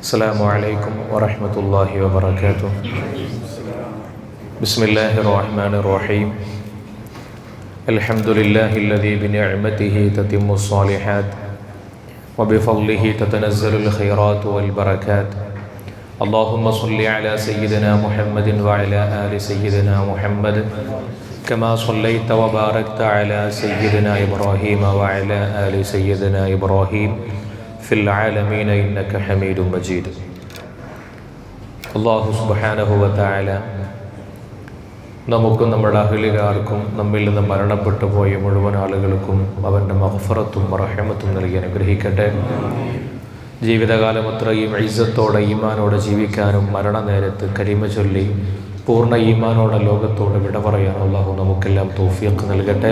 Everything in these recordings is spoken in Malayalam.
السلام عليكم ورحمة الله وبركاته. بسم الله الرحمن الرحيم. الحمد لله الذي بنعمته تتم الصالحات وبفضله تتنزل الخيرات والبركات. اللهم صل على سيدنا محمد وعلى آل سيدنا محمد كما صليت وباركت على سيدنا إبراهيم وعلى آل سيدنا إبراهيم. في العالمين إنك حميد مجيد അള്ളാഹു സുബാനഹുവത്തായ നമുക്കും നമ്മുടെ അഹിലുകാർക്കും നമ്മിൽ നിന്ന് മരണപ്പെട്ടു പോയ മുഴുവൻ ആളുകൾക്കും അവൻ്റെ മഹഫറത്തും റഹമത്തും നൽകി അനുഗ്രഹിക്കട്ടെ ജീവിതകാലം അത്രയും ഐസത്തോടെ ഈമാനോടെ ജീവിക്കാനും മരണനേരത്ത് കരിമ ചൊല്ലി പൂർണ്ണ ഈമാനോടെ ലോകത്തോട് വിട പറയാൻ അള്ളാഹു നമുക്കെല്ലാം തോഫിയൊക്കെ നൽകട്ടെ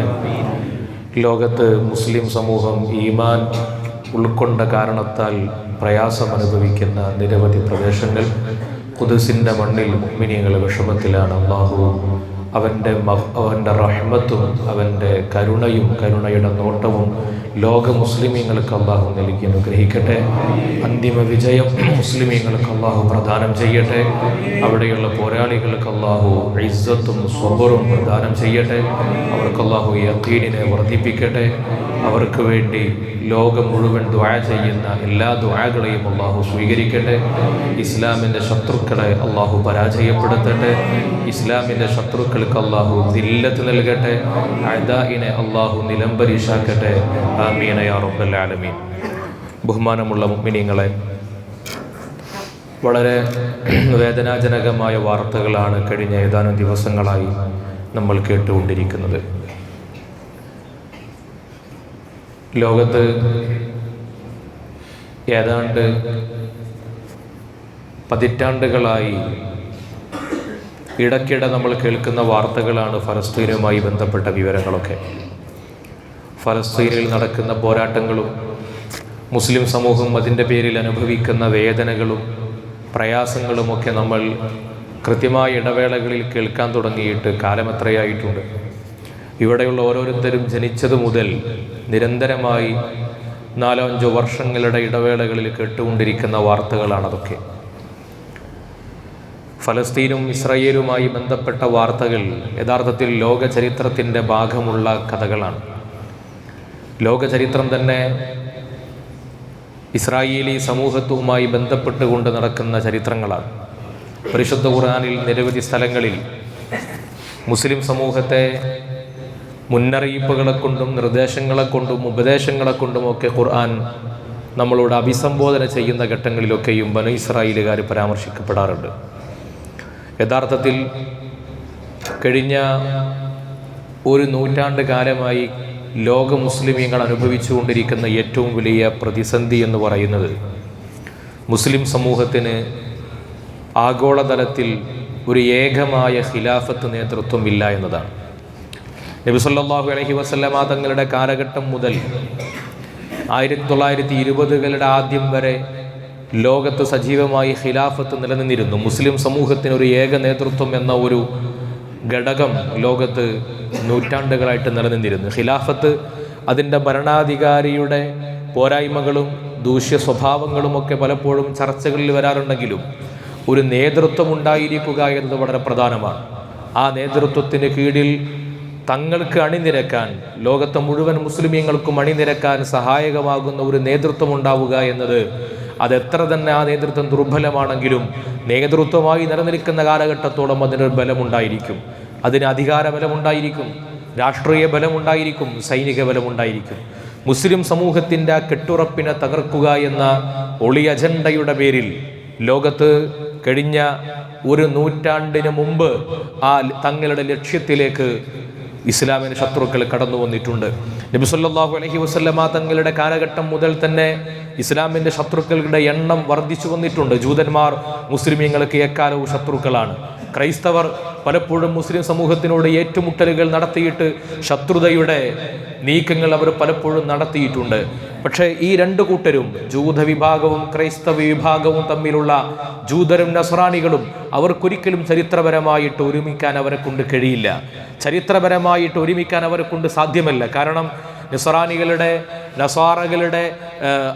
ലോകത്ത് മുസ്ലിം സമൂഹം ഈമാൻ ഉൾക്കൊണ്ട കാരണത്താൽ പ്രയാസം അനുഭവിക്കുന്ന നിരവധി പ്രദേശങ്ങൾ കുതിസിന്റെ മണ്ണിൽ മുഗ്മിനിയങ്ങൾ വിഷമത്തിലാണ് അള്ളാഹു അവന്റെ അവന്റെ റഹ്മത്തും അവന്റെ കരുണയും കരുണയുടെ നോട്ടവും ലോക മുസ്ലിമീങ്ങൾക്ക് അള്ളാഹു നൽകി അനുഗ്രഹിക്കട്ടെ. അന്തിമ വിജയം മുസ്ലിമീങ്ങൾക്ക് അള്ളാഹു പ്രദാനം ചെയ്യട്ടെ. അവിടെയുള്ള പോരാളികൾക്ക് അള്ളാഹു ഇസ്സത്തും സ്വബറും പ്രദാനം ചെയ്യട്ടെ. അവർക്ക് അള്ളാഹു യക്കീനിനെ വർദ്ധിപ്പിക്കട്ടെ. അവർക്ക് വേണ്ടി ലോകം മുഴുവൻ ദ്വായ ചെയ്യുന്ന എല്ലാ ദ്വായകളെയും അള്ളാഹു സ്വീകരിക്കട്ടെ. ഇസ്ലാമിന്റെ ശത്രുക്കളെ അള്ളാഹു പരാജയപ്പെടുത്തട്ടെ. ഇസ്ലാമിന്റെ ശത്രുക്കൾക്ക് അള്ളാഹു ദില്ലത്ത് നൽകട്ടെ. അദാഇനെ അള്ളാഹു നിലംപരീക്ഷാക്കട്ടെ ആമീന യാ റബ്ബൽ ആലമീൻ. ബഹുമാനമുള്ള മുമ്മിനിങ്ങളെ വളരെ വേദനാജനകമായ വാർത്തകളാണ് കഴിഞ്ഞ ഏതാനും ദിവസങ്ങളായി നമ്മൾ കേട്ടുകൊണ്ടിരിക്കുന്നത്. ലോകത്ത് ഏതാണ്ട് പതിറ്റാണ്ടുകളായി ഇടയ്ക്കിടെ നമ്മൾ കേൾക്കുന്ന വാർത്തകളാണ് ഫലസ്തീനുമായി ബന്ധപ്പെട്ട വിവരങ്ങളൊക്കെ. ഫലസ്തീനിൽ നടക്കുന്ന പോരാട്ടങ്ങളും മുസ്ലിം സമൂഹം അതിന്റെ പേരിൽ അനുഭവിക്കുന്ന വേദനകളും പ്രയാസങ്ങളുമൊക്കെ നമ്മൾ കൃത്യമായ ഇടവേളകളിൽ കേൾക്കാൻ തുടങ്ങിയിട്ട് കാലമെത്രയായിട്ടുണ്ട് ഇവിടെയുള്ള ഓരോരുത്തരും ജനിച്ചത് മുതൽ നിരന്തരമായി നാലോ അഞ്ചോ വർഷങ്ങളുടെ ഇടവേളകളിൽ കേട്ടുകൊണ്ടിരിക്കുന്ന വാർത്തകളാണതൊക്കെ ഫലസ്തീനും ഇസ്രയേലുമായി ബന്ധപ്പെട്ട വാർത്തകൾ യഥാർത്ഥത്തിൽ ലോക ചരിത്രത്തിന്റെ ഭാഗമുള്ള കഥകളാണ്. ലോകചരിത്രം തന്നെ ഇസ്രായേലി സമൂഹത്തുമായി ബന്ധപ്പെട്ടുകൊണ്ട് നടക്കുന്ന ചരിത്രങ്ങളാണ്. പരിശുദ്ധ ഖുർആാനിൽ നിരവധി സ്ഥലങ്ങളിൽ മുസ്ലിം സമൂഹത്തെ മുന്നറിയിപ്പുകളെ കൊണ്ടും നിർദ്ദേശങ്ങളെ കൊണ്ടും ഉപദേശങ്ങളെ കൊണ്ടും ഒക്കെ ഖുർആൻ നമ്മളോട് അഭിസംബോധന ചെയ്യുന്ന ഘട്ടങ്ങളിലൊക്കെയും ബനു ഇസ്രായേലുകാർ പരാമർശിക്കപ്പെടാറുണ്ട്. യഥാർത്ഥത്തിൽ കഴിഞ്ഞ ഒരു നൂറ്റാണ്ട് കാലമായി ലോക മുസ്ലിമീങ്ങൾ അനുഭവിച്ചുകൊണ്ടിരിക്കുന്ന ഏറ്റവും വലിയ പ്രതിസന്ധി എന്ന് പറയുന്നത് മുസ്ലിം സമൂഹത്തിന് ആഗോളതലത്തിൽ ഒരു ഏകമായ ഖിലാഫത്ത് നേതൃത്വം ഇല്ല എന്നതാണ്. നബി അലഹി വസ്ലമ തങ്ങളുടെ കാലഘട്ടം മുതൽ ആയിരത്തി തൊള്ളായിരത്തി ഇരുപതുകളുടെ ആദ്യം വരെ ലോകത്ത് സജീവമായി ഖിലാഫത്ത് നിലനിന്നിരുന്നു. മുസ്ലിം സമൂഹത്തിന് ഒരു ഏക നേതൃത്വം എന്ന ഒരു ഘടകം ലോകത്ത് നൂറ്റാണ്ടുകളായിട്ട് നിലനിന്നിരുന്നു. ഖിലാഫത്ത് അതിന്റെ ഭരണാധികാരിയുടെ പോരായ്മകളും ദൂഷ്യ സ്വഭാവങ്ങളുമൊക്കെ പലപ്പോഴും ചർച്ചകളിൽ വരാറുണ്ടെങ്കിലും ഒരു നേതൃത്വം ഉണ്ടായിരിക്കുക എന്നത് വളരെ പ്രധാനമാണ്. ആ നേതൃത്വത്തിന് കീഴിൽ തങ്ങൾക്ക് അണിനിരക്കാൻ ലോകത്തെ മുഴുവൻ മുസ്ലിമീങ്ങൾക്കും അണിനിരക്കാൻ സഹായകമാകുന്ന ഒരു നേതൃത്വം ഉണ്ടാവുക എന്നത് അതെത്ര തന്നെ ആ നേതൃത്വം ദുർബലമാണെങ്കിലും നേതൃത്വമായി നിലനിൽക്കുന്ന കാലഘട്ടത്തോളം അതിനൊരു ബലമുണ്ടായിരിക്കും. അതിന് അധികാര ബലമുണ്ടായിരിക്കും. രാഷ്ട്രീയ ബലമുണ്ടായിരിക്കും. സൈനിക ബലമുണ്ടായിരിക്കും. മുസ്ലിം സമൂഹത്തിന്റെ ആ കെട്ടുറപ്പിനെ തകർക്കുക എന്ന ഒളി അജണ്ടയുടെ പേരിൽ ലോകത്ത് കഴിഞ്ഞ ഒരു നൂറ്റാണ്ടിന് മുമ്പ് ആ തങ്ങളുടെ ലക്ഷ്യത്തിലേക്ക് ഇസ്ലാമിന് ശത്രുക്കൾ കടന്നു വന്നിട്ടുണ്ട്. നബി അലഹി വസല്ലമ തങ്ങളുടെ കാലഘട്ടം മുതൽ തന്നെ ഇസ്ലാമിന്റെ ശത്രുക്കളുടെ എണ്ണം വർദ്ധിച്ചു വന്നിട്ടുണ്ട്. ജൂതന്മാർ മുസ്ലിമീങ്ങൾക്ക് എക്കാലവും ശത്രുക്കളാണ്. ക്രൈസ്തവർ പലപ്പോഴും മുസ്ലിം സമൂഹത്തിനോട് ഏറ്റുമുട്ടലുകൾ നടത്തിയിട്ട് ശത്രുതയുടെ നീക്കങ്ങൾ അവർ പലപ്പോഴും നടത്തിയിട്ടുണ്ട്. പക്ഷേ ഈ രണ്ട് കൂട്ടരും ജൂത വിഭാഗവും ക്രൈസ്തവ വിഭാഗവും തമ്മിലുള്ള ജൂതരും നസ്രാണികളും അവർക്കൊരിക്കലും ചരിത്രപരമായിട്ട് ഒരുമിക്കാൻ അവരെ കൊണ്ട് കഴിയില്ല. ചരിത്രപരമായിട്ട് ഒരുമിക്കാൻ അവരെ കൊണ്ട് സാധ്യമല്ല. കാരണം നിസറാനികളുടെ നസാറകളുടെ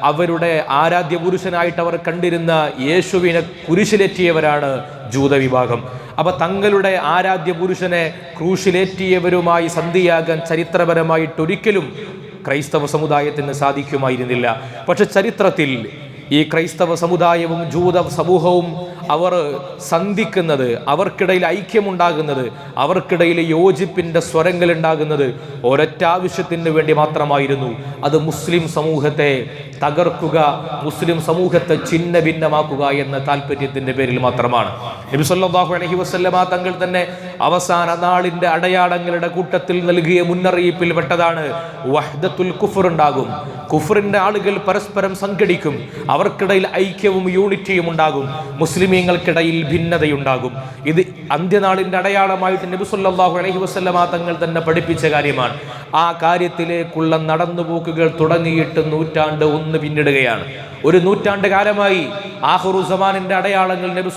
അവരുടെ ആരാധ്യ പുരുഷനായിട്ട് അവർ കണ്ടിരുന്ന യേശുവിനെ കുരിശിലെറ്റിയവരാണ് ജൂതവിഭാഗം. അപ്പൊ തങ്ങളുടെ ആരാധ്യ പുരുഷനെ ക്രൂശിലേറ്റിയവരുമായി സന്ധിയാകാൻ ചരിത്രപരമായിട്ടൊരിക്കലും ക്രൈസ്തവ സമുദായത്തിന് സാധിക്കുമായിരുന്നില്ല. പക്ഷെ ചരിത്രത്തിൽ ഈ ക്രൈസ്തവ സമുദായവും ജൂത സമൂഹവും അവർ സന്ധിക്കുന്നത് അവർക്കിടയിൽ ഐക്യമുണ്ടാകുന്നത് അവർക്കിടയിൽ യോജിപ്പിന്റെ സ്വരങ്ങൾ ഉണ്ടാകുന്നത് ഒരൊറ്റ ആവശ്യത്തിന് വേണ്ടി മാത്രമായിരുന്നു. അത് മുസ്ലിം സമൂഹത്തെ തകർക്കുക മുസ്ലിം സമൂഹത്തെ ചിഹ്ന ഭിന്നമാക്കുക എന്ന താല്പര്യത്തിന്റെ പേരിൽ മാത്രമാണ്. നബി സല്ലല്ലാഹു അലൈഹി വസല്ലമ തങ്ങൾ തന്നെ അവസാന നാളിന്റെ അടയാളങ്ങളുടെ കൂട്ടത്തിൽ നൽകിയ മുന്നറിയിപ്പിൽ പെട്ടതാണ് വഹ്ദത്തുൽ കുഫർ ഉണ്ടാകും കുഫറിന്റെ ആളുകൾ പരസ്പരം സംഘടിക്കും. അവർക്കിടയിൽ ഐക്യവും യൂണിറ്റിയും ഉണ്ടാകും. മുസ്ലിമീങ്ങൾക്കിടയിൽ ഭിന്നതയുണ്ടാകും. ഇത് അന്ത്യനാളിന്റെ അടയാളമായിട്ട് നബി സല്ലല്ലാഹു അലൈഹി വസല്ലമ തങ്ങൾ തന്നെ പഠിപ്പിച്ച കാര്യമാണ്. ആ കാര്യത്തിലേക്കുള്ള നടന്നുപോക്കുകൾ തുടങ്ങിയിട്ട് നൂറ്റാണ്ട് ഒന്ന് പിന്നിടുകയാണ്. ഒരു നൂറ്റാണ്ട് കാലമായി ആഹുറു സമാനിന്റെ അടയാളങ്ങൾ നബി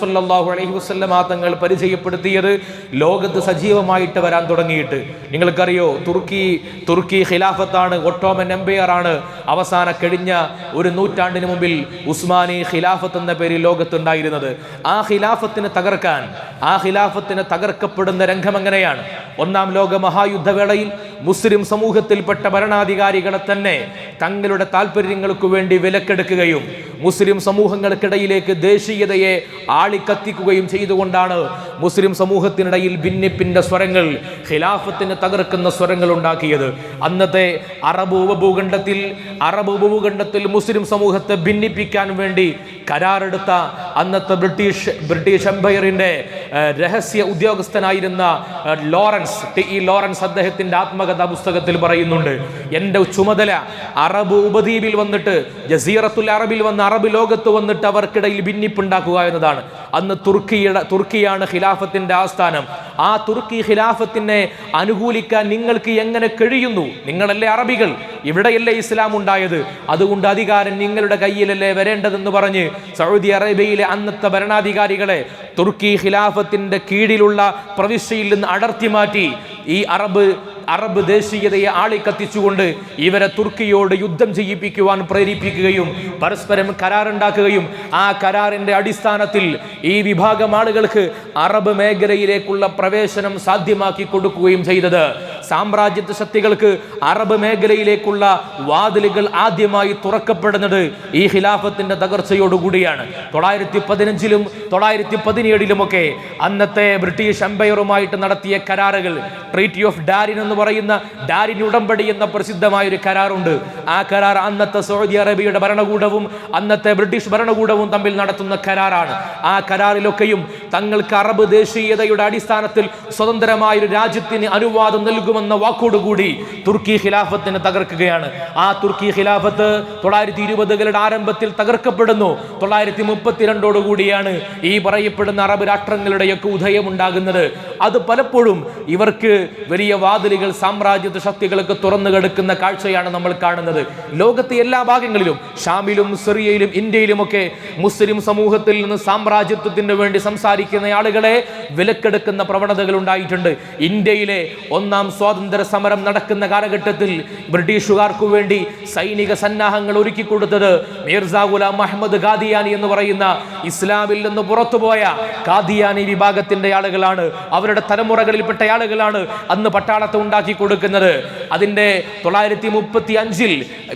അലഹി വസല്ലമ തങ്ങൾ പരിചയപ്പെടുത്തിയത് ലോകത്ത് സജീവമായിട്ട് വരാൻ തുടങ്ങിയിട്ട്. നിങ്ങൾക്കറിയോ തുർക്കി തുർക്കി ഖിലാഫത്താണ് ഒട്ടോമൻ എംപയർ ആണ് അവസാന കഴിഞ്ഞ ഒരു നൂറ്റാണ്ടിന് മുമ്പിൽ ഉസ്മാനി ഖിലാഫത്ത് എന്ന പേരിൽ ലോകത്തുണ്ടായിരുന്നത്. ആ ഖിലാഫത്തിനെ തകർക്കാൻ ആ ഖിലാഫത്തിന് തകർക്കപ്പെടുന്ന രംഗം എങ്ങനെയാണ്? ഒന്നാം ലോക മഹായുദ്ധവേളയിൽ മുസ്ലിം സമൂഹത്തിൽപ്പെട്ട ഭരണാധികാരികളെ തന്നെ തങ്ങളുടെ താല്പര്യങ്ങൾക്ക് വേണ്ടി വിലക്കെടുക്കുകയും മുസ്ലിം സമൂഹങ്ങൾക്കിടയിലേക്ക് ദേശീയതയെ ആളിക്കത്തിക്കുകയും ചെയ്തുകൊണ്ടാണ് മുസ്ലിം സമൂഹത്തിനിടയിൽ ഭിന്നിപ്പിന്റെ സ്വരങ്ങൾ ഖിലാഫത്തിന് തകർക്കുന്ന സ്വരങ്ങൾ ഉണ്ടാക്കിയത്. അന്നത്തെ അറബ് ഉപഭൂഖണ്ഡത്തിൽ അറബ് ഉപഭൂഖണ്ഡത്തിൽ മുസ്ലിം സമൂഹത്തെ ഭിന്നിപ്പിക്കാൻ വേണ്ടി കരാറെടുത്ത അന്നത്തെ ബ്രിട്ടീഷ് ബ്രിട്ടീഷ് എംപയറിന്റെ ഏഹ്, രഹസ്യ ഉദ്യോഗസ്ഥനായിരുന്ന ലോറൻസ് ടി. ഇ. ലോറൻസ് അദ്ദേഹത്തിന്റെ ആത്മകഥാ പുസ്തകത്തിൽ പറയുന്നുണ്ട് എന്റെ ചുമതല അറബ് ഉപദ്വീപിൽ വന്നിട്ട് ജസീറത്തുൽ അറബിൽ വന്ന് അറബ് ലോകത്ത് വന്നിട്ട് അവർക്കിടയിൽ ഭിന്നിപ്പുണ്ടാക്കുക എന്നതാണ്. അന്ന് തുർക്കിയുടെ തുർക്കിയാണ് ഖിലാഫത്തിന്റെ ആസ്ഥാനം. ആ തുർക്കി ഖിലാഫത്തിനെ അനുകൂലിക്കാൻ നിങ്ങൾക്ക് എങ്ങനെ കഴിയുന്നു? നിങ്ങളല്ലേ അറബികൾ. ഇവിടെയല്ലേ ഇസ്ലാം ഉണ്ടായത്. അതുകൊണ്ട് അധികാരം നിങ്ങളുടെ കയ്യിലല്ലേ വരേണ്ടതെന്ന് പറഞ്ഞ് സൗദി അറേബ്യയിലെ അന്നത്തെ ഭരണാധികാരികളെ തുർക്കി ഖിലാഫത്തിന്റെ കീഴിലുള്ള പ്രവിശ്യയിൽ നിന്ന് അടർത്തി മാറ്റി. ഈ അറബ് അറബ് ദേശീയതയെ ആളിക്കത്തിച്ചുകൊണ്ട് ഇവരെ തുർക്കിയോട് യുദ്ധം ചെയ്യിപ്പിക്കുവാൻ പ്രേരിപ്പിക്കുകയും പരസ്പരം കരാറുണ്ടാക്കുകയും ആ കരാറിന്റെ അടിസ്ഥാനത്തിൽ ഈ വിഭാഗം ആളുകൾക്ക് അറബ് മേഖലയിലേക്കുള്ള പ്രവേശനം സാധ്യമാക്കി കൊടുക്കുകയും ചെയ്തത്. സാമ്രാജ്യത്വ ശക്തികൾക്ക് അറബ് മേഖലയിലേക്കുള്ള വാതിലുകൾ ആദ്യമായി തുറക്കപ്പെടുന്നത് ഈ ഖിലാഫത്തിന്റെ തകർച്ചയോടുകൂടിയാണ്. തൊള്ളായിരത്തി പതിനഞ്ചിലും തൊള്ളായിരത്തി പതിനേഴിലുമൊക്കെ അന്നത്തെ ബ്രിട്ടീഷ് എംപയറുമായിട്ട് നടത്തിയ കരാറുകൾ ട്രീറ്റി ഓഫ് ഡാരിൻ എന്ന് പറയുന്ന ഡാരിൻ ഉടമ്പടി എന്ന പ്രസിദ്ധമായ ഒരു കരാറുണ്ട്. ആ കരാർ അന്നത്തെ സൗദി അറേബ്യയുടെ ഭരണകൂടവും അന്നത്തെ ബ്രിട്ടീഷ് ഭരണകൂടവും തമ്മിൽ നടത്തുന്ന കരാറാണ്. ആ കരാറിലൊക്കെയും തങ്ങൾക്ക് അറബ് ദേശീയതയുടെ അടിസ്ഥാനത്തിൽ സ്വതന്ത്രമായ ഒരു രാജ്യത്തിന് അനുവാദം നൽകുമെന്ന വാക്കോടുകൂടി തുർക്കി ഖിലാഫത്തിനെ തകർക്കുകയാണ്. ആ തുർക്കി ഖിലാഫത്ത് തൊള്ളായിരത്തി ഇരുപതുകളുടെ ആരംഭത്തിൽ തകർക്കപ്പെടുന്നു. തൊള്ളായിരത്തി മുപ്പത്തിരണ്ടോടു കൂടിയാണ് ഈ പറയപ്പെടുന്ന അറബ് രാഷ്ട്രങ്ങളുടെയൊക്കെ ഉദയമുണ്ടാകുന്നത്. അത് പലപ്പോഴും ഇവർക്ക് വലിയ വാതിലുകൾ സാമ്രാജ്യത്വ ശക്തികളൊക്കെ തുറന്നു കിടക്കുന്ന കാഴ്ചയാണ് നമ്മൾ കാണുന്നത്. ലോകത്തെ എല്ലാ ഭാഗങ്ങളിലും ഷാമിലും സിറിയയിലും ഇന്ത്യയിലുമൊക്കെ മുസ്ലിം സമൂഹത്തിൽ നിന്ന് സാമ്രാജ്യത്വത്തിന് വേണ്ടി സംസാരിക്കുന്ന ആളുകളെ വിലക്കെടുക്കുന്ന പ്രവണതകൾ ഉണ്ടായിട്ടുണ്ട്. ഇന്ത്യയിലെ ഒന്നാം സ്വാതന്ത്ര്യ സമരം നടക്കുന്ന കാലഘട്ടത്തിൽ ബ്രിട്ടീഷുകാർക്കു വേണ്ടി സൈനിക സന്നാഹങ്ങൾ ഒരുക്കി കൊടുത്തത് മീർസാ ഗുലാം അഹമ്മദ് ഖാദിയാനി എന്ന് പറയുന്ന ഇസ്ലാമിൽ നിന്ന് പുറത്തുപോയ ഖാദിയാനി വിഭാഗത്തിന്റെ ആളുകളാണ്. അവരുടെ തലമുറകളിൽപ്പെട്ട ആളുകളാണ് അന്ന് പട്ടാളത്തെ ഉണ്ടാക്കി കൊടുക്കുന്നത്. അതിന്റെ തൊള്ളായിരത്തി മുപ്പത്തി അഞ്ചിൽ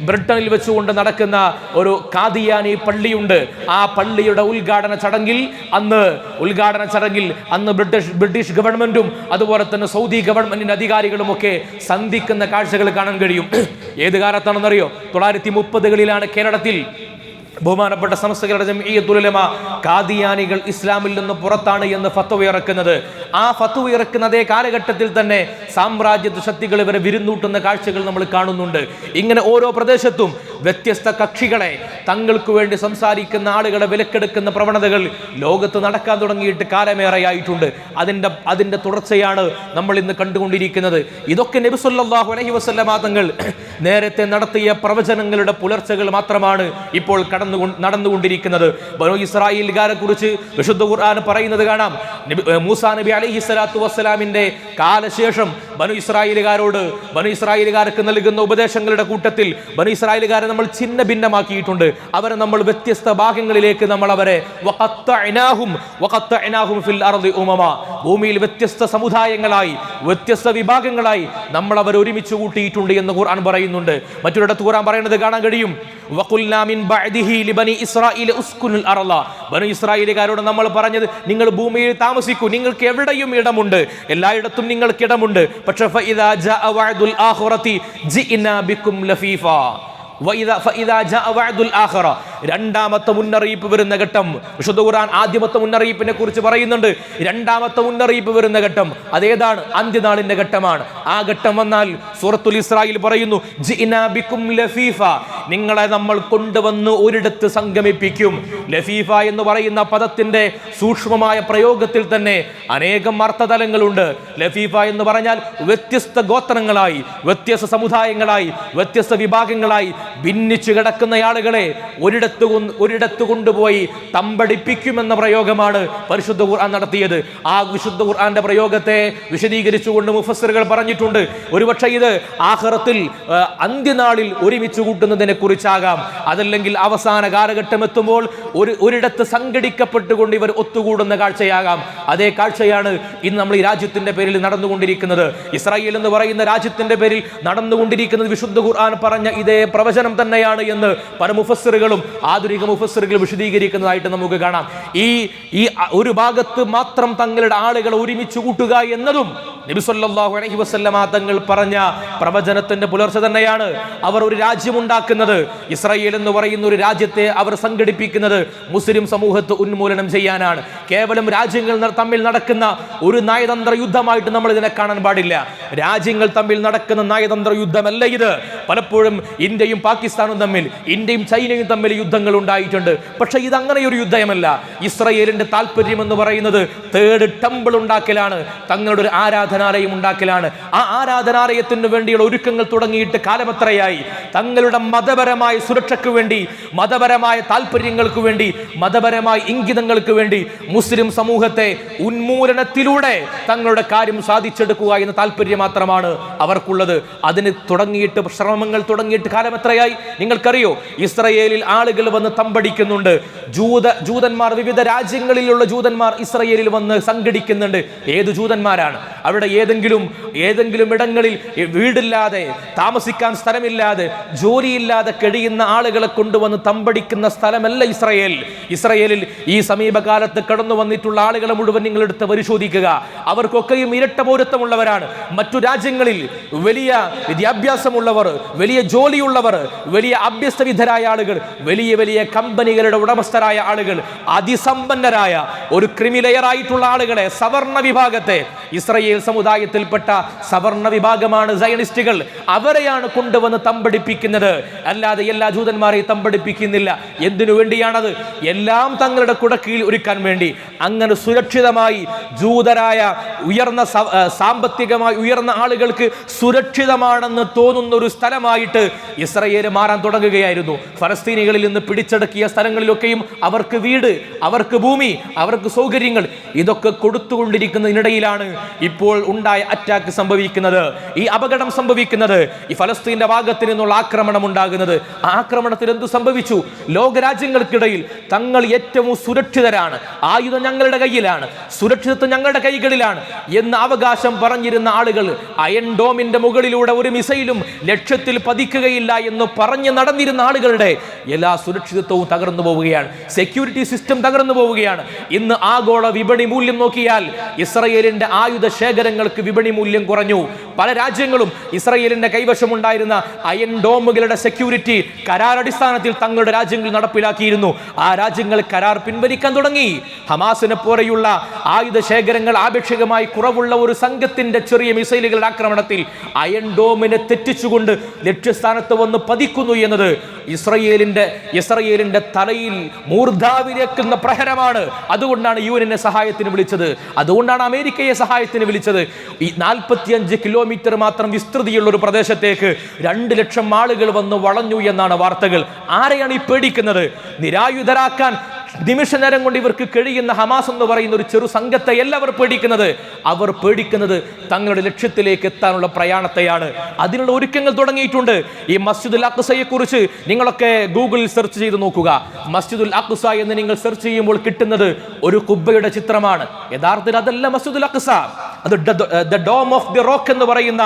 ബ്രിട്ടനിൽ വെച്ചുകൊണ്ട് നടക്കുന്ന ഒരു കാദിയാനി പള്ളിയുണ്ട്. ആ പള്ളിയുടെ ഉദ്ഘാടന ചടങ്ങിൽ അന്ന് ഉദ്ഘാടന ചടങ്ങിൽ അന്ന് ബ്രിട്ടീഷ് ബ്രിട്ടീഷ് ഗവൺമെന്റും അതുപോലെ തന്നെ സൗദി ഗവൺമെന്റിന്റെ അധികാരികളും ഒക്കെ സന്ധിക്കുന്ന കാഴ്ചകൾ കാണാൻ കഴിയും. ഏത് കാലത്താണെന്നറിയോ? തൊള്ളായിരത്തി മുപ്പതുകളിലാണ് കേരളത്തിൽ ബഹുമാനപ്പെട്ട സംസ്ഥകളുടെ ജംഇയ്യത്തുൽ ഉലമ കാദിയാനികൾ ഇസ്ലാമിൽ നിന്ന് പുറത്താണ് എന്ന് ഫത്വ ഇറക്കുന്നത് ആ ഫത്വ ഇറക്കുന്ന അതേ കാലഘട്ടത്തിൽ തന്നെ സാമ്രാജ്യത്വ ശക്തികൾ ഇവരെ വിരുന്നൂട്ടുന്ന കാഴ്ചകൾ നമ്മൾ കാണുന്നുണ്ട്. ഇങ്ങനെ ഓരോ പ്രദേശത്തും വ്യത്യസ്ത കക്ഷികളെ തങ്ങൾക്ക് വേണ്ടി സംസാരിക്കുന്ന ആളുകളെ വിലക്കെടുക്കുന്ന പ്രവണതകൾ ലോകത്ത് നടക്കാൻ തുടങ്ങിയിട്ട് കാലമേറെയായിട്ടുണ്ട്. അതിന്റെ അതിന്റെ തുടർച്ചയാണ് നമ്മൾ ഇന്ന് കണ്ടുകൊണ്ടിരിക്കുന്നത്. ഇതൊക്കെ നബി അലഹി വസ്ലമാതങ്ങൾ നേരത്തെ നടത്തിയ പ്രവചനങ്ങളുടെ പുലർച്ചകൾ മാത്രമാണ് ഇപ്പോൾ കടന്നു നടന്നുകൊണ്ടിരിക്കുന്നത്. ബനു ഇസ്രായേൽകാരെ കുറിച്ച് വിശുദ്ധ ഖുർആൻ പറയുന്നത് കാണാം. മൂസാ നബി അലൈഹി സ്വലാത്തു വസ്സലാമിന്റെ കാലശേഷം ബനു ഇസ്രായേലുകാരോട് ബനു ഇസ്രായേലുകാർക്ക് നൽകുന്ന ഉപദേശങ്ങളുടെ കൂട്ടത്തിൽ ബനു ഇസ്രായേലുകാരെ നമ്മൾ ഛിന്ന ഭിന്നമാക്കിയിട്ടുണ്ട്. അവരെ നമ്മൾ വ്യത്യസ്ത ഭാഗങ്ങളിലേക്ക് നമ്മൾ അവരെ ഭൂമിയിൽ വ്യത്യസ്ത സമുദായങ്ങളായി വ്യത്യസ്ത വിഭാഗങ്ങളായി നമ്മൾ അവർ ഒരുമിച്ച് കൂട്ടിയിട്ടുണ്ട് എന്ന് ഖുർആൻ പറയുന്നുണ്ട്. മറ്റൊരിടത്ത് ഖുർആൻ പറയുന്നത് കാണാൻ കഴിയും. ബനു നമ്മൾ പറഞ്ഞത് നിങ്ങൾ ഭൂമിയിൽ താമസിക്കൂ നിങ്ങൾക്ക് എവിടെയും ഇടമുണ്ട്. എല്ലായിടത്തും നിങ്ങൾക്ക് ഇടമുണ്ട്. പക്ഷേ രണ്ടാമത്തെ മുന്നറിയിപ്പ് വരുന്ന ഘട്ടം. വിശുദ്ധ ഖുർആൻ ആദ്യമത്തെ മുന്നറിയിപ്പിനെ കുറിച്ച് പറയുന്നുണ്ട്. രണ്ടാമത്തെ മുന്നറിയിപ്പ് വരുന്ന ഘട്ടം അതേതാണ്? അന്ത്യനാളിന്റെ ഘട്ടമാണ്. ആ ഘട്ടം വന്നാൽ സൂറത്തുൽ ഇസ്രായിൽ പറയുന്നു ലഫീഫ. നിങ്ങളെ നമ്മൾ കൊണ്ടുവന്ന് ഒരിടത്ത് സംഗമിപ്പിക്കും. ലഫീഫ എന്ന് പറയുന്ന പദത്തിന്റെ സൂക്ഷ്മമായ പ്രയോഗത്തിൽ തന്നെ അനേകം അർത്ഥതലങ്ങളുണ്ട്. ലഫീഫ എന്ന് പറഞ്ഞാൽ വ്യത്യസ്ത ഗോത്രങ്ങളായി വ്യത്യസ്ത സമുദായങ്ങളായി വ്യത്യസ്ത വിഭാഗങ്ങളായി ഭിന്നിച്ചു കിടക്കുന്ന ആളുകളെ ഒരിടത്ത് ഒരിടത്ത് കൊണ്ടുപോയി തമ്പടിപ്പിക്കുമെന്ന പ്രയോഗമാണ് പരിശുദ്ധ ഖുർആൻ നടത്തിയത്. ആ വിശുദ്ധ ഖുർആന്റെ പ്രയോഗത്തെ വിശദീകരിച്ചുകൊണ്ട് മുഫസറുകൾ പറഞ്ഞിട്ടുണ്ട്. ഒരുപക്ഷെ ഇത് ആഹ്റത്തിൽ അന്ത്യനാളിൽ ഒരുമിച്ച് കൂട്ടുന്നതിനെ കുറിച്ചാകാം. അതല്ലെങ്കിൽ അവസാന കാലഘട്ടം എത്തുമ്പോൾ ഒരു ഒരിടത്ത് സംഘടിക്കപ്പെട്ടുകൊണ്ട് ഇവർ ഒത്തുകൂടുന്ന കാഴ്ചയാകാം. അതേ കാഴ്ചയാണ് ഇന്ന് നമ്മൾ ഈ രാജ്യത്തിന്റെ പേരിൽ നടന്നുകൊണ്ടിരിക്കുന്നത്. ഇസ്രായേൽ എന്ന് പറയുന്ന രാജ്യത്തിന്റെ പേരിൽ നടന്നുകൊണ്ടിരിക്കുന്നത് വിശുദ്ധ ഖുർആൻ പറഞ്ഞ ഇതേ പ്രവചനം തന്നെയാണ് എന്ന് പല മുഫസ്സിറുകളും ആധുനിക മുഫസ്സിറുകൾ വിശദീകരിക്കുന്നതായിട്ട് നമുക്ക് കാണാം. ഈ ഈ ഒരു ഭാഗത്ത് മാത്രം തങ്ങളുടെ ആളുകൾ ഒരുമിച്ച് കൂട്ടുക എന്നതും നബി അലഹി അലൈഹി വസല്ലമ തങ്ങൾ പറഞ്ഞ പ്രവചനത്തിന്റെ പുലർച്ചെ തന്നെയാണ് അവർ ഒരു രാജ്യമുണ്ടാക്കുന്നത് ഇസ്രായേൽ എന്ന് പറയുന്ന ഒരു രാജ്യത്തെ അവർ സംഘടിപ്പിക്കുന്നത് മുസ്ലിം സമൂഹത്തെ ഉന്മൂലനം ചെയ്യാനാണ്. കേവലം രാജ്യങ്ങൾ തമ്മിൽ നടക്കുന്ന ഒരു നയതന്ത്ര യുദ്ധമായിട്ട് നമ്മൾ ഇതിനെ കാണാൻ പാടില്ല. രാജ്യങ്ങൾ തമ്മിൽ നടക്കുന്ന നയതന്ത്ര യുദ്ധമല്ല ഇത്. പലപ്പോഴും ഇന്ത്യയും പാകിസ്ഥാനും തമ്മിൽ ഇന്ത്യയും ചൈനയും തമ്മിൽ യുദ്ധങ്ങൾ ഉണ്ടായിട്ടുണ്ട്. പക്ഷേ ഇത് അങ്ങനെ ഒരു യുദ്ധമല്ല. ഇസ്രയേലിന്റെ താല്പര്യം എന്ന് പറയുന്നത് തേർഡ് ടെമ്പിൾ ഉണ്ടാക്കലാണ് തങ്ങളുടെ ഒരു ആരാധനാലയം ഉണ്ടാക്കലാണ്. ആ ആരാധനാലയത്തിന് വേണ്ടിയുള്ള ഒരുക്കങ്ങൾ തുടങ്ങിയിട്ട് കാലമത്രയായി? തങ്ങളുടെ മതപരമായ സുരക്ഷയ്ക്ക് വേണ്ടി മതപരമായ താല്പര്യങ്ങൾക്ക് വേണ്ടി മതപരമായ ഇംഗിതങ്ങൾക്ക് വേണ്ടി മുസ്ലിം സമൂഹത്തെ ഉന്മൂലനത്തിലൂടെ തങ്ങളുടെ കാര്യം സാധിച്ചെടുക്കുക എന്ന താല്പര്യം മാത്രമാണ് അവർക്കുള്ളത്. അതിന് തുടങ്ങിയിട്ട് ശ്രമങ്ങൾ തുടങ്ങിയിട്ട് കാലമത്രയായി? നിങ്ങൾക്കറിയോ? ഇസ്രയേലിൽ ആളുകൾ വന്ന് തമ്പടിക്കുന്നുണ്ട്. ജൂത ജൂതന്മാർ വിവിധ രാജ്യങ്ങളിലുള്ള ജൂതന്മാർ ഇസ്രയേലിൽ വന്ന് സംഘടിക്കുന്നുണ്ട്. ഏത് ജൂതന്മാരാണ്? അവിടെ ഏതെങ്കിലും ഏതെങ്കിലും ഇടങ്ങളിൽ വീടില്ലാതെ താമസിക്കാൻ സ്ഥലമില്ലാതെ ജോലിയില്ലാതെ കഴിയുന്ന ആളുകളെ കൊണ്ടുവന്ന് തമ്പടിക്കുന്ന സ്ഥലമല്ല ഇസ്രയേൽ. ഇസ്രയേലിൽ ഈ സമീപകാലത്ത് കടന്നു വന്നിട്ടുള്ള ആളുകളെ മുഴുവൻ നിങ്ങളെടുത്ത് പരിശോധിക്കുക. അവർക്കൊക്കെയും ഇരട്ട പൗരത്വമുള്ളവരാണ്. മറ്റു രാജ്യങ്ങളിൽ വലിയ വിദ്യാഭ്യാസമുള്ളവർ വലിയ ജോലിയുള്ളവർ വലിയ അഭ്യസ്തവിധരായ ആളുകൾ വലിയ വലിയ കമ്പനികളുടെ ഉടമസ്ഥരായ ആളുകൾ അതിസമ്പന്നരായ ഒരു ക്രിമിലെയറായിട്ടുള്ള ആളുകളെ സവർണ വിഭാഗത്തെ ഇസ്രയേൽ സമുദായത്തിൽപ്പെട്ട സവർണ വിഭാഗമാണ് സയനിസ്റ്റുകൾ. അവരെയാണ് കൊണ്ടുവന്ന് തമ്പടിപ്പിക്കുന്നത്. അല്ലാതെ എല്ലാ ജൂതന്മാരെയും തമ്പടിപ്പിക്കുന്നില്ല. എന്തിനു വേണ്ടിയാണത്? എല്ലാം തങ്ങളുടെ കുടക്കീഴിൽ ഒരുക്കാൻ വേണ്ടി. അങ്ങനെ സുരക്ഷിതമായി ജൂതരായ ഉയർന്ന സാമ്പത്തികമായി ഉയർന്ന ആളുകൾക്ക് സുരക്ഷിതമാണെന്ന് തോന്നുന്ന ഒരു സ്ഥലമായിട്ട് ഇസ്രയേൽ മാറാൻ തുടങ്ങുകയായിരുന്നു. ഫലസ്തീനികളിൽ നിന്ന് പിടിച്ചടക്കിയ സ്ഥലങ്ങളിലൊക്കെയും അവർക്ക് വീട് അവർക്ക് ഭൂമി അവർക്ക് സൗകര്യങ്ങൾ ഇതൊക്കെ കൊടുത്തുകൊണ്ടിരിക്കുന്നതിനിടയിലാണ് ഇപ്പോൾ ഉണ്ടായ അറ്റാക്ക് സംഭവിക്കുന്നത്. ഈ അപകടം സംഭവിക്കുന്നത് ഈ ഫലസ്തീന്റെ ഭാഗത്ത് നിന്നുള്ള ആക്രമണം ഉണ്ടാകുന്നത്. ആ ആക്രമണത്തിൽ എന്ത് സംഭവിച്ചു? ലോകരാജ്യങ്ങൾക്കിടയിൽ തങ്ങൾ ഏറ്റവും സുരക്ഷിതരാണ്. ആയുധം ഞങ്ങളുടെ കയ്യിലാണ്. സുരക്ഷിതത്വം ഞങ്ങളുടെ കൈകളിലാണ് എന്ന് അവകാശം പറഞ്ഞിരുന്ന ആളുകൾ അയൺ ഡോമിന്റെ മുകളിലൂടെ ഒരു മിസൈലും ലക്ഷ്യത്തിൽ പതിക്കുകയില്ല എന്ന് പറഞ്ഞ് നടന്നിരുന്ന ആളുകളുടെ എല്ലാ സുരക്ഷിതത്വവും തകർന്നു പോവുകയാണ്. സെക്യൂരിറ്റി സിസ്റ്റം തകർന്നു പോവുകയാണ്. ഇന്ന് ആഗോള വിപണി മൂല്യം നോക്കിയാൽ ഇസ്രയേലിന്റെ ആയുധ ശേഖരങ്ങൾക്ക് വിപണി മൂല്യം കുറഞ്ഞു. പല രാജ്യങ്ങളും ഇസ്രയേലിന്റെ കൈവശമുണ്ടായിരുന്ന അയൻ ഡോമുകളുടെ സെക്യൂരിറ്റി കരാറടിസ്ഥാനത്തിൽ തങ്ങളുടെ രാജ്യങ്ങൾ നടപ്പിലാക്കിയിരുന്നു. ആ രാജ്യങ്ങൾ കരാർ പിൻവലിക്കാൻ തുടങ്ങി. ഹമാസിനെ പോലെയുള്ള ആയുധ ശേഖരങ്ങൾ ആപേക്ഷികമായി കുറവുള്ള ഒരു സംഘത്തിന്റെ ചെറിയ മിസൈലുകളുടെ ആക്രമണത്തിൽ അയൺ ഡോമിനെ തെറ്റിച്ചുകൊണ്ട് ലക്ഷ്യസ്ഥാനത്ത് വന്ന് പതിക്കുന്നു എന്നത് ഇസ്രയേലിന്റെ ഇസ്രയേലിന്റെ തലയിൽ മൂർധാവിലേക്കുന്ന പ്രഹരമാണ്. അതുകൊണ്ടാണ് യു എന്നെ സഹായത്തിന് വിളിച്ചത്. അതുകൊണ്ടാണ് അമേരിക്കയെ സഹായത്തിന് വിളിച്ചത്. ഈ നാൽപ്പത്തിയഞ്ച് കിലോമീറ്റർ മാത്രം വിസ്തൃതിയുള്ള ഒരു പ്രദേശത്തേക്ക് രണ്ട് ലക്ഷം ആളുകൾ വന്ന് വളഞ്ഞു എന്നാണ് വാർത്തകൾ. ആരെയാണ് ഈ പേടിക്കുന്നത്? നിരായുധരാക്കാൻ നിമിഷ നേരം കൊണ്ട് ഇവർക്ക് കഴിയുന്ന ഹമാസ് എന്ന് പറയുന്ന ഒരു ചെറു സംഘത്തെ അവർ പേടിക്കുന്നത്. അവർ പേടിക്കുന്നത് തങ്ങളുടെ ലക്ഷ്യത്തിലേക്ക് എത്താനുള്ള പ്രയാണത്തെയാണ്. അതിനുള്ള ഒരുക്കങ്ങൾ തുടങ്ങിയിട്ടുണ്ട്. ഈ മസ്ജിദുൽ അക്സയെ കുറിച്ച് നിങ്ങളൊക്കെ ഗൂഗിളിൽ സെർച്ച് ചെയ്ത് നോക്കുക. മസ്ജിദുൽ അക്സ എന്ന് നിങ്ങൾ സെർച്ച് ചെയ്യുമ്പോൾ കിട്ടുന്നത് ഒരു കുബ്ബയുടെ ചിത്രമാണ്. യഥാർത്ഥത്തിൽ അതല്ല മസ്ജിദുൽ അക്സ. അത് ഡോം ഓഫ് ദി റോക്ക് എന്ന് പറയുന്ന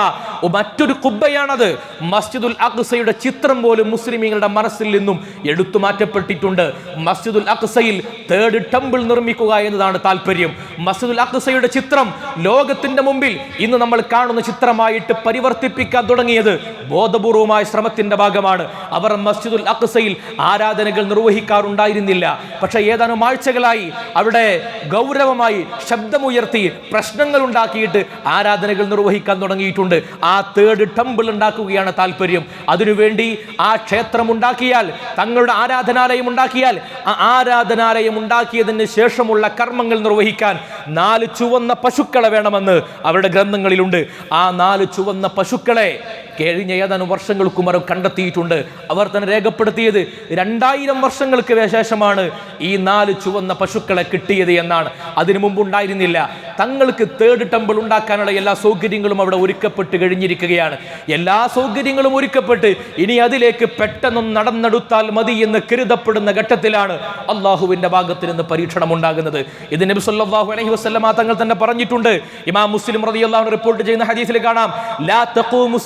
മറ്റൊരു കുബ്ബയാണത്. മസ്ജിദുൽ അക്സയുടെ ചിത്രം പോലും മുസ്ലിമീങ്ങളുടെ മനസ്സിൽ നിന്നും എടുത്തു മാറ്റപ്പെട്ടിട്ടുണ്ട്. മസ്ജിദുൽ അക്സയിൽ തേർഡ് ടെമ്പിൾ നിർമ്മിക്കുക എന്നതാണ് താല്പര്യം. മസ്ജിദുൽ അക്സയുടെ ചിത്രം ലോകത്തിന്റെ മുമ്പിൽ ഇന്ന് നമ്മൾ കാണുന്ന ചിത്രമായിട്ട് പരിവർത്തിപ്പിക്കാൻ തുടങ്ങിയത് ബോധപൂർവമായ ശ്രമത്തിന്റെ ഭാഗമാണ്. അവർ മസ്ജിദുൽ അക്സയിൽ ആരാധനകൾ നിർവഹിക്കാറുണ്ടായിരുന്നില്ല. പക്ഷെ ഏതാനും ആഴ്ചകളായി അവിടെ ഗൗരവമായി ശബ്ദമുയർത്തി പ്രശ്നങ്ങൾ ഉണ്ടാക്കിയിട്ട് ആരാധനകൾ നിർവഹിക്കാൻ തുടങ്ങിയിട്ടുണ്ട്. ആ തേർഡ് ടെമ്പിൾ ഉണ്ടാക്കുകയാണ് താല്പര്യം അതിനുവേണ്ടി ആ ക്ഷേത്രം ഉണ്ടാക്കിയാൽ തങ്ങളുടെ ആരാധനാലയം ഉണ്ടാക്കിയാൽ ആ ആരാധനാലയം ഉണ്ടാക്കിയതിന് ശേഷമുള്ള കർമ്മങ്ങൾ നിർവഹിക്കാൻ നാല് ചുവന്ന പശുക്കളെ വേണമെന്ന് അവരുടെ ഗ്രന്ഥങ്ങളിലുണ്ട്. ആ നാല് ചുവന്ന പശുക്കളെ കഴിഞ്ഞ ഏതാനും വർഷങ്ങൾക്ക് മുമ്പ് കണ്ടെത്തിയിട്ടുണ്ട്. അവർ തന്നെ രേഖപ്പെടുത്തിയത് രണ്ടായിരം വർഷങ്ങൾക്ക് ശേഷമാണ് ഈ നാല് ചുവന്ന പശുക്കളെ കിട്ടിയത് എന്നാണ്. അതിനു മുമ്പ് ഉണ്ടായിരുന്നില്ല. തങ്ങൾക്ക് തേർഡ് ടെമ്പിൾ ഉണ്ടാക്കാനുള്ള എല്ലാ സൗകര്യങ്ങളും അവിടെ ഒരുക്കപ്പെട്ട് കഴിഞ്ഞിരിക്കുകയാണ്. എല്ലാ സൗകര്യങ്ങളും ഒരുക്കപ്പെട്ട് ഇനി അതിലേക്ക് പെട്ടെന്ന് നടന്നെടുത്താൽ മതി എന്ന് കരുതപ്പെടുന്ന ഘട്ടത്തിലാണ് അള്ളാഹുവിന്റെ ഭാഗത്ത് നിന്ന് പരീക്ഷണം ഉണ്ടാകുന്നത്. ഇത് നബി സല്ലാഹു അലഹി വസല്ലമ തങ്ങൾ തന്നെ പറഞ്ഞിട്ടുണ്ട്. ഇമാം മുസ്ലിം അൻഹു റിപ്പോർട്ട് ചെയ്യുന്ന ഹദീസിൽ കാണാം. ലാ തഖൂമു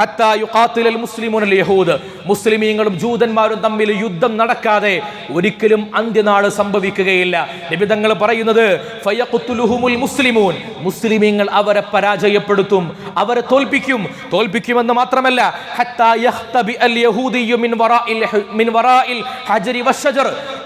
ഹത്താ അൽ മുസ്ലിമീങ്ങളും ജൂതന്മാരും തമ്മിൽ യുദ്ധം നടക്കാതെ ഒരിക്കലും അന്ത്യനാൾ സംഭവിക്കുകയില്ല. നിബിതങ്ങൾ പറയുന്നത് മുസ്ലിമൂൻ. മുസ്ലിമീങ്ങൾ അവരെ പരാജയപ്പെടുത്തും അവരെ തോൽപ്പിക്കും. തോൽപ്പിക്കുമെന്ന് മാത്രമല്ല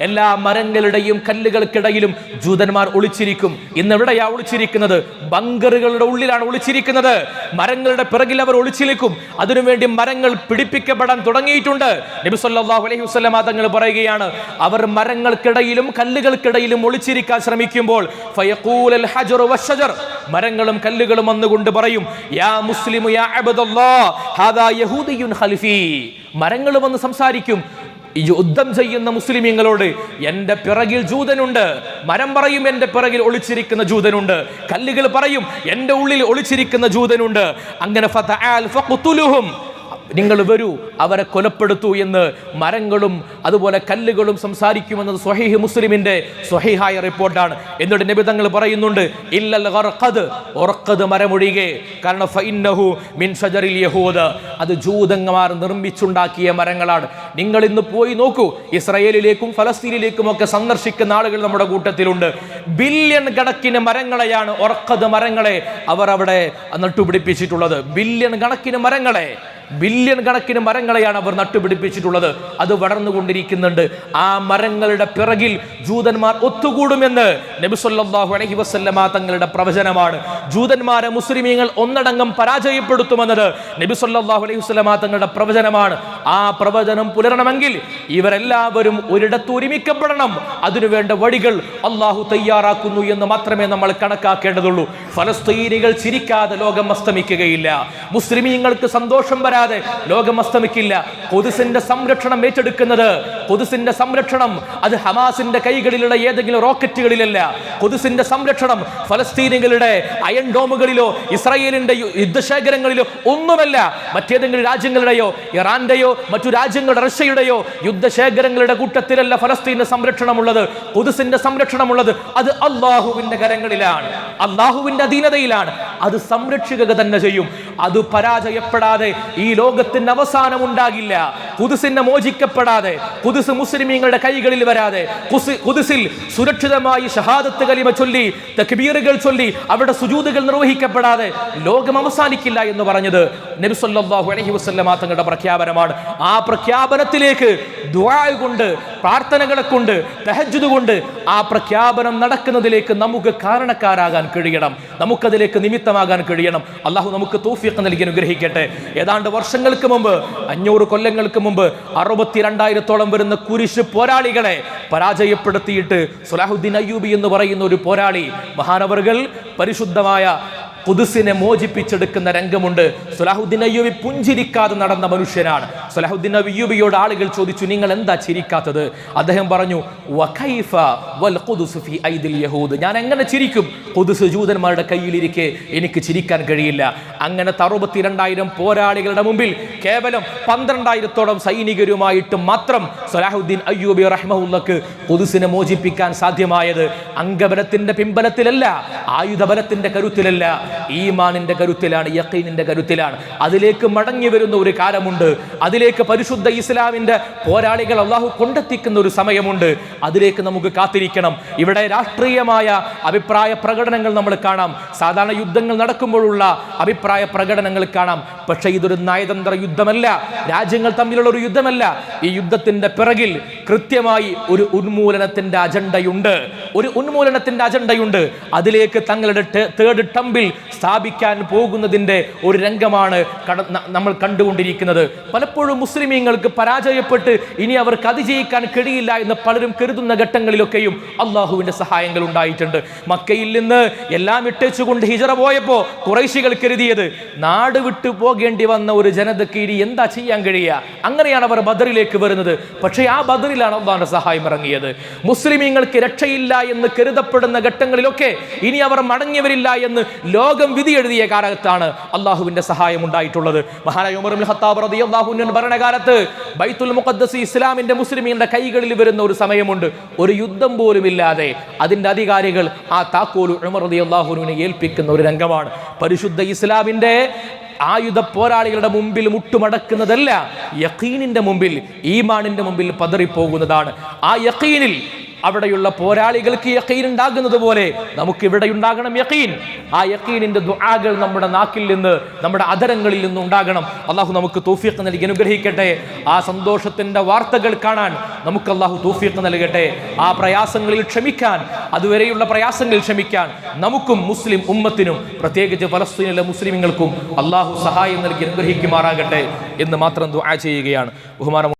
എല്ലാ മരങ്ങളുടെയും കല്ലുകൾക്കിടയിലും ജൂതന്മാർ ഒളിച്ചിരിക്കും. ഇന്ന് എവിടെയാ ഒളിച്ചിരിക്കുന്നത്? ബങ്കറുകളുടെ ഉള്ളിലാണ് ഒളിച്ചിരിക്കുന്നത്. മരങ്ങളുടെ പിറകിൽ അവർ ഒളിച്ചിരിക്കും. അതിനുവേണ്ടി മരങ്ങൾ പിടിപ്പിക്കപ്പെടാൻ തുടങ്ങിയിട്ടുണ്ട്. നബി സല്ലല്ലാഹു അലൈഹി തങ്ങൾ പറയുകയാണ് അവർ മരങ്ങൾക്കിടയിലും കല്ലുകൾക്കിടയിലും ഒളിച്ചിരിക്കാൻ ശ്രമിക്കുമ്പോൾ മരങ്ങളും കല്ലുകളും വന്നുകൊണ്ട് പറയും യാ മുസ്ലിമു യാ ഹാദാ യഹൂദിയുൻ ഖൽഫി മരങ്ങൾ വന്ന് സംസാരിക്കും യുദ്ധം ചെയ്യുന്ന മുസ്ലിമീങ്ങളോട് എന്റെ പിറകിൽ ജൂതനുണ്ട്. മരം പറയും എന്റെ പിറകിൽ ഒളിച്ചിരിക്കുന്ന ജൂതനുണ്ട്. കല്ലുകൾ പറയും എന്റെ ഉള്ളിൽ ഒളിച്ചിരിക്കുന്ന ജൂതനുണ്ട്. അങ്ങനെ നിങ്ങൾ വരൂ അവരെ കൊലപ്പെടുത്തൂ എന്ന് മരങ്ങളും അതുപോലെ കല്ലുകളും സംസാരിക്കുമെന്നത് സ്വഹീഹ് മുസ്ലിമിന്റെ സ്വഹീഹായ റിപ്പോർട്ടാണ്. എന്നിട്ട് നബി തങ്ങൾ പറയുന്നുണ്ട് ഇല്ലൽ മരമൊഴികെ കാരണം ഫഇന്നഹു മിൻ യഹൂദ്. അത് ജൂതന്മാർ നിർമ്മിച്ചുണ്ടാക്കിയ മരങ്ങളാണ്. നിങ്ങൾ ഇന്ന് പോയി നോക്കൂ ഇസ്രയേലിലേക്കും ഫലസ്തീനിലേക്കും ഒക്കെ സന്ദർശിക്കുന്ന ആളുകൾ നമ്മുടെ കൂട്ടത്തിലുണ്ട്. ബില്യൺ കണക്കിന് മരങ്ങളെയാണ് ഉറക്കത് മരങ്ങളെ അവർ അവിടെ നട്ടുപിടിപ്പിച്ചിട്ടുള്ളത്. ബില്യൺ കണക്കിന് മരങ്ങളെ ബില്യൺ കണക്കിന് മരങ്ങളെയാണ് അവർ നട്ടുപിടിപ്പിച്ചിട്ടുള്ളത്. അത് വളർന്നുകൊണ്ടിരിക്കുന്നുണ്ട്. ആ മരങ്ങളുടെ പിറകിൽ ജൂതന്മാർ ഒത്തുകൂടുമെന്ന് നബി അലഹി വസല്ലമ തങ്ങളുടെ പ്രവചനമാണ്. ജൂതന്മാരെ മുസ്ലിമീങ്ങൾ ഒന്നടങ്കം പരാജയപ്പെടുത്തുമെന്നത് നബി സല്ലല്ലാഹു അലൈഹി വസല്ലമ തങ്ങളുടെ പ്രവചനമാണ്. ആ പ്രവചനം പുലരണമെങ്കിൽ ഇവരെല്ലാവരും ഒരിടത്ത് ഒരുമിക്കപ്പെടണം. അതിനുവേണ്ട വഴികൾ അള്ളാഹു തയ്യാറാക്കുന്നു എന്ന് മാത്രമേ നമ്മൾ കണക്കാക്കേണ്ടതുള്ളൂ. ഫലസ്തീനികൾ ചിരിക്കാതെ ലോകം അസ്തമിക്കുകയില്ല. മുസ്ലിമീങ്ങൾക്ക് സന്തോഷം വരാതെ ലോകം അസ്തമിക്കില്ല കൊതുസിന്റെ സംരക്ഷണം ഏറ്റെടുക്കുന്നത് കൊതുസിന്റെ സംരക്ഷണം അത് ഹമാസിന്റെ കൈകളിലുള്ള ഏതെങ്കിലും റോക്കറ്റുകളിലല്ല. കൊതുസിന്റെ സംരക്ഷണം ഫലസ്തീനികളുടെ അയൺ ഡോമുകളിലോ ഇസ്രായേലിന്റെ യുദ്ധശേഖരങ്ങളിലോ ഒന്നുമല്ല. മറ്റേതെങ്കിലും രാജ്യങ്ങളുടെയോ ഇറാന്റെയോ മറ്റു രാജ്യങ്ങളുടെ റഷ്യയുടെയോ യുദ്ധശേഖരങ്ങളുടെ കൂട്ടത്തിലല്ല ഫലസ്തീന്റെ സംരക്ഷണമുള്ളത്. കൊതുസിന്റെ സംരക്ഷണമുള്ളത് അത് അള്ളാഹുവിന്റെ കരങ്ങളിലാണ്. അള്ളാഹുവിന്റെ അധീനതയിലാണ്. അത് സംരക്ഷിക്കുക തന്നെ ചെയ്യും. അത് പരാജയപ്പെടാതെ ഈ ലോകത്തിന് അവസാനം ഉണ്ടാകില്ല കുതിസിനെ മോചിക്കപ്പെടാതെ കുതിസ് മുസ്ലിമീങ്ങളുടെ കൈകളിൽ വരാതെ കുതിസിൽ സുരക്ഷിതമായി ഷഹാദത്ത് കലിമ ചൊല്ലി തക്ബീറുകൾ ചൊല്ലി അവരുടെ സുജൂതുകൾ നിർവഹിക്കപ്പെടാതെ ലോകം അവസാനിക്കില്ല എന്ന് പറഞ്ഞത് സല്ലല്ലാഹു അലൈഹി വസല്ലമ തങ്ങളുടെ പ്രഖ്യാപനമാണ്. ആ പ്രഖ്യാപനത്തിലേക്ക് ദുആ കൊണ്ട് പ്രാർത്ഥനകളെ കൊണ്ട് തഹജ്ജുദ് കൊണ്ട് ആ പ്രഖ്യാപനം നടക്കുന്നതിലേക്ക് നമുക്ക് കാരണക്കാരാകാൻ കഴിയണം. നമുക്കതിലേക്ക് നിമിത്തമാകാൻ കഴിയണം. അള്ളാഹു നമുക്ക് തൗഫീഖ് നൽകി അനുഗ്രഹിക്കട്ടെ. ഏതാണ്ട് വർഷങ്ങൾക്ക് മുമ്പ് അഞ്ഞൂറ് കൊല്ലങ്ങൾക്ക് മുമ്പ് അറുപത്തിരണ്ടായിരത്തോളം വരുന്ന കുരിശ് പോരാളികളെ പരാജയപ്പെടുത്തിയിട്ട് സുലാഹുദ്ദീൻ അയ്യൂബി എന്ന് പറയുന്ന ഒരു പോരാളി മഹാനവറുകൾ പരിശുദ്ധമായ കുതിസിനെ മോചിപ്പിച്ചെടുക്കുന്ന രംഗമുണ്ട്. സുലാഹുദ്ദീൻ അയ്യൂബി പുഞ്ചിരിക്കാതെ നടന്ന മനുഷ്യനാണ്. സുലാഹുദ്ദീൻ അയ്യൂബിയോട് ആളുകൾ ചോദിച്ചു നിങ്ങൾ എന്താ ചിരിക്കാത്തത്? അദ്ദേഹം പറഞ്ഞു "വകൈഫ വൽ ഐദിൽ യഹൂദ്. ഞാൻ എങ്ങനെ ചിരിക്കും? കുതിസ് ജൂതന്മാരുടെ കയ്യിലിരിക്കെ എനിക്ക് ചിരിക്കാൻ കഴിയില്ല. അങ്ങനെ അറുപത്തിരണ്ടായിരം പോരാളികളുടെ മുമ്പിൽ കേവലം പന്ത്രണ്ടായിരത്തോളം സൈനികരുമായിട്ട് മാത്രം സലാഹുദ്ദീൻ അയ്യൂബി റഹ്മുള്ളക്ക് കുതിസിനെ മോചിപ്പിക്കാൻ സാധ്യമായത് അംഗബലത്തിന്റെ പിൻബലത്തിലല്ല ആയുധബലത്തിന്റെ കരുത്തിലല്ല. ഈമാനിന്റെ കരുത്തിലാണ് യക്കീനിന്റെ കരുത്തിലാണ്. അതിലേക്ക് മടങ്ങി വരുന്ന ഒരു കാലമുണ്ട്. അതിലേക്ക് പരിശുദ്ധ ഇസ്ലാമിന്റെ പോരാളികൾ അള്ളാഹു കൊണ്ടെത്തിക്കുന്ന ഒരു സമയമുണ്ട്. അതിലേക്ക് നമുക്ക് കാത്തിരിക്കണം. ഇവിടെ രാഷ്ട്രീയമായ അഭിപ്രായ പ്രകടനങ്ങൾ നമ്മൾ കാണാം. സാധാരണ യുദ്ധങ്ങൾ നടക്കുമ്പോഴുള്ള അഭിപ്രായ പ്രകടനങ്ങൾ കാണാം. പക്ഷേ ഇതൊരു നയതന്ത്ര യുദ്ധമല്ല. രാജ്യങ്ങൾ തമ്മിലുള്ള ഒരു യുദ്ധമല്ല. ഈ യുദ്ധത്തിന്റെ പിറകിൽ കൃത്യമായി ഒരു ഉന്മൂലനത്തിന്റെ അജണ്ടയുണ്ട്. ഒരു ഉന്മൂലനത്തിന്റെ അജണ്ടയുണ്ട്. അതിലേക്ക് തങ്ങളുടെ തേർഡ് ടമ്പിൽ സ്ഥാപിക്കാൻ പോകുന്നതിന്റെ ഒരു രംഗമാണ് നമ്മൾ കണ്ടുകൊണ്ടിരിക്കുന്നത്. പലപ്പോഴും മുസ്ലിമീങ്ങൾക്ക് പരാജയപ്പെട്ട് ഇനി അവർക്ക് അതിജയിക്കാൻ കഴിയില്ല എന്ന് പലരും കരുതുന്ന ഘട്ടങ്ങളിലൊക്കെയും അള്ളാഹുവിന്റെ സഹായങ്ങൾ ഉണ്ടായിട്ടുണ്ട്. മക്കയിൽ നിന്ന് എല്ലാം ഇട്ടേച്ചുകൊണ്ട് ഹിജറ പോയപ്പോൾ കുറേശികൾ കരുതിയത് നാട് വിട്ടു പോകേണ്ടി വന്ന ഒരു ജനതയ്ക്ക് ഇനി എന്താ ചെയ്യാൻ കഴിയുക? അങ്ങനെയാണ് അവർ ബദറിലേക്ക് വരുന്നത്. പക്ഷേ ആ ബദറിലാണ് അള്ളാഹിന്റെ സഹായം ഇറങ്ങിയത്. മുസ്ലിമീങ്ങൾക്ക് രക്ഷയില്ല എന്ന് കരുതപ്പെടുന്ന ഘട്ടങ്ങളിലൊക്കെ ഇനി അവർ മടങ്ങിയവരില്ല എന്ന് ലോകം വിധി എഴുതിയ കാലത്താണ് അള്ളാഹുവിന്റെ സഹായം ഉണ്ടായിട്ടുള്ളത്. മഹാനായ ഭരണകാലത്ത് ബൈത്തുൽ മുഖദ്ദസ് ഇസ്ലാമിന്റെ മുസ്ലിമീങ്ങളുടെ കൈകളിൽ വരുന്ന ഒരു സമയമുണ്ട്. ഒരു യുദ്ധം പോലും ഇല്ലാതെ അതിന്റെ അധികാരികൾ ആ താക്കോൽ ഉമർ ഏൽപ്പിക്കുന്ന ഒരു രംഗമാണ്. പരിശുദ്ധ ഇസ്ലാമിന്റെ ആയുധ പോരാളികളുടെ മുമ്പിൽ മുട്ടുമടക്കുന്നതല്ല യക്കീനിന്റെ മുമ്പിൽ ഈമാനിന്റെ മുമ്പിൽ പതറിപ്പോകുന്നതാണ്. ആ യഖീനിൽ അവിടെയുള്ള പോരാളികൾക്ക് യക്കീൻ ഉണ്ടാകുന്നത് പോലെ നമുക്ക് ഇവിടെ ഉണ്ടാകണം യക്കീൻ. ആ യക്കീനിന്റെ ദുആകൾ നമ്മുടെ നാക്കിൽ നിന്ന് നമ്മുടെ അധരങ്ങളിൽ നിന്ന് ഉണ്ടാകണം. അള്ളാഹു നമുക്ക് തൗഫീഖ് നൽകി അനുഗ്രഹിക്കട്ടെ. ആ സന്തോഷത്തിന്റെ വാർത്തകൾ കാണാൻ നമുക്ക് അള്ളാഹു തൗഫീഖ് നൽകട്ടെ. ആ പ്രയാസങ്ങളിൽ ക്ഷമിക്കാൻ അതുവരെയുള്ള പ്രയാസങ്ങൾ ക്ഷമിക്കാൻ നമുക്കും മുസ്ലിം ഉമ്മത്തിനും പ്രത്യേകിച്ച് ഫലസ്തീനിലെ മുസ്ലിമുകൾക്കും അള്ളാഹു സഹായം നൽകി അനുഗ്രഹിക്കുമാറാകട്ടെ എന്ന് മാത്രം ദുആ ചെയ്യുകയാണ്. ബഹുമാനം